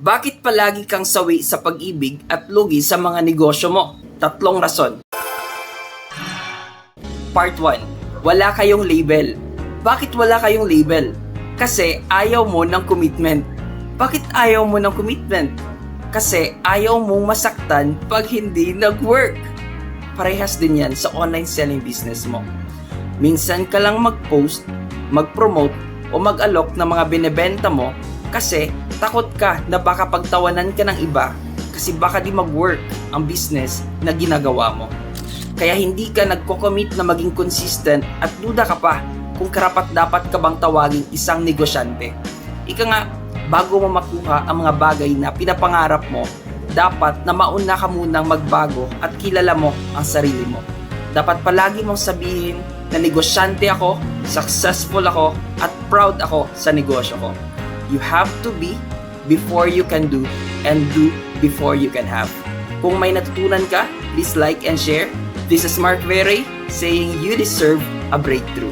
Bakit palagi kang sawi sa pag-ibig at lugi sa mga negosyo mo? Tatlong rason. Part 1. Wala kayong label. Bakit wala kayong label? Kasi ayaw mo ng commitment. Bakit ayaw mo ng commitment? Kasi ayaw mong masaktan pag hindi nag-work. Parehas din yan sa online selling business mo. Minsan ka lang mag-post, mag-promote, o mag-alok ng mga binebenta mo kasi takot ka na baka pagtawanan ka ng iba kasi baka di mag-work ang business na ginagawa mo. Kaya hindi ka nagko-commit na maging consistent at duda ka pa kung karapat dapat ka bang tawaging isang negosyante. Ika nga, bago mo makuha ang mga bagay na pinapangarap mo, dapat na mauna ka munang magbago at kilala mo ang sarili mo. Dapat palagi mong sabihin na negosyante ako, successful ako, at proud ako sa negosyo ko. You have to be before you can do and do before you can have. Kung may natutunan ka, please like and share. This is Mark Vere saying you deserve a breakthrough.